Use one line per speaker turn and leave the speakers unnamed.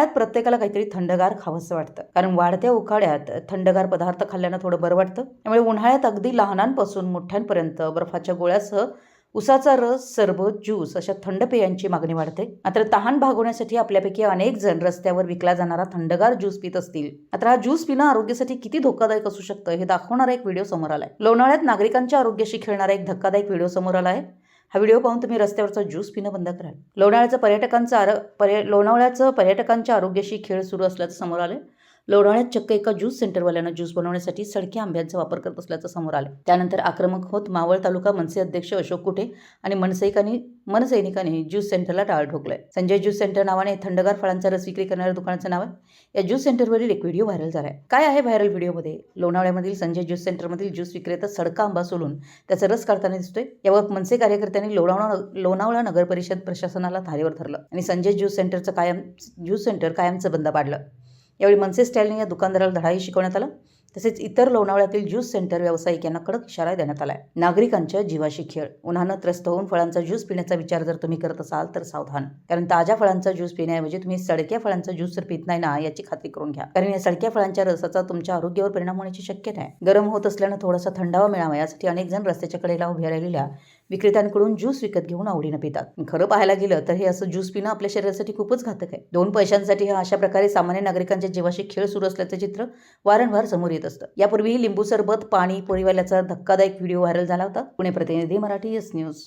उन्हाळ्यात प्रत्येकाला काहीतरी थंडगार खावंसं वाटतं. कारण वाढत्या उकाड्यात थंडगार पदार्थ खाल्ल्यानं थोडं बरं वाटतं. त्यामुळे उन्हाळ्यात अगदी लहानांपासून मोठ्यांपर्यंत बर्फाच्या गोळ्यासह उसाचा रस सरबत ज्यूस अशा थंड पेयांची मागणी वाढते. मात्र तहान भागवण्यासाठी आपल्यापैकी अनेक जण रस्त्यावर विकला जाणारा थंडगार ज्यूस पित असतील. मात्र हा ज्यूस पिणं आरोग्यासाठी किती धोकादायक असू शकतं हे दाखवणारा एक व्हिडिओ समोर आलाय. लोणाळ्यात नागरिकांच्या आरोग्याशी खेळणारा एक धक्कादायक व्हिडिओ समोर आला आहे. हा व्हिडिओ पाहून तुम्ही रस्त्यावरचा ज्यूस पिणं बंद कराल. लोणावळ्याचं पर्यटकांचं आरो पर्य लोणावळ्याचं पर्यटकांच्या आरोग्याशी खेळ सुरू असल्याचं समोर आलं लोणावळ्यात चक्क एका ज्यूस सेंटरवाल्यानं ज्यूस बनवण्यासाठी सडक्या आंब्यांचा वापर करत असल्याचं समोर आलं. त्यानंतर आक्रमक होत मावळ तालुका मनसे अध्यक्ष अशोक कुठे आणि मनसैनिकांनी मनसैनिकांनी ज्यूस सेंटरला टाळ ठोकलंय. संजय ज्यूस सेंटर नावाने थंडगार फळांचा रस विक्री करणाऱ्या दुकानाचं नाव आहे. या ज्यूस सेंटरवरील एक व्हिडिओ व्हायरल झालाय. काय आहे व्हायरल व्हिडिओमध्ये? लोणावळ्यामधील संजय ज्यूस सेंटरमधील ज्यूस विक्रेता सडका आंबा सोलून त्याचा रस काढताना दिसतोय. यावर मनसे कार्यकर्त्यांनी लोणावळा लोणावळा नगर परिषद प्रशासनाला धारेवर धरलं आणि संजय ज्यूस सेंटरचं कायम ज्यूस सेंटर कायमचं बंद पाडलं. यावेळी मनसे स्टाईलने या दुकानदाराला धडाही शिकवण्यात आला. तसेच इतर लोणावळ्यातील ज्यूस सेंटर व्यावसायिक यांना कडक इशारा देण्यात आलाय. नागरिकांच्या जीवाशी खेळ. उन्हानं त्रस्त होऊन फळांचा ज्यूस पिण्याचा विचार जर तुम्ही करत असाल तर सावधान. कारण ताज्या फळांचा ज्यूस पिण्याऐवजी तुम्ही सडक्या फळांचा ज्यूस जर पित नाही ना याची खात्री करून घ्या. कारण या सडक्या फळांच्या रसाचा तुमच्या आरोग्यावर परिणाम होण्याची शक्यता आहे. गरम होत असल्यानं थोडासा थंडावा मिळावा यासाठी अनेक जण रस्त्याच्या कडेला उभ्या राहिलेल्या विक्रेत्यांकडून ज्यूस विकत घेऊन आवडीनं पितात. खरं पाहायला गेलं तर हे असं ज्यूस पिणं आपल्या शरीरासाठी खूपच घातक आहे. दोन पैशांसाठी हा अशा प्रकारे सामान्य नागरिकांच्या जीवाशी खेळ सुरू असल्याचं चित्र वारंवार समोर येत असतं. यापूर्वी लिंबू सरबत पाणी पोळीवाल्याचा धक्कादायक व्हिडिओ व्हायरल झाला होता. पुणे प्रतिनिधी मराठी एस न्यूज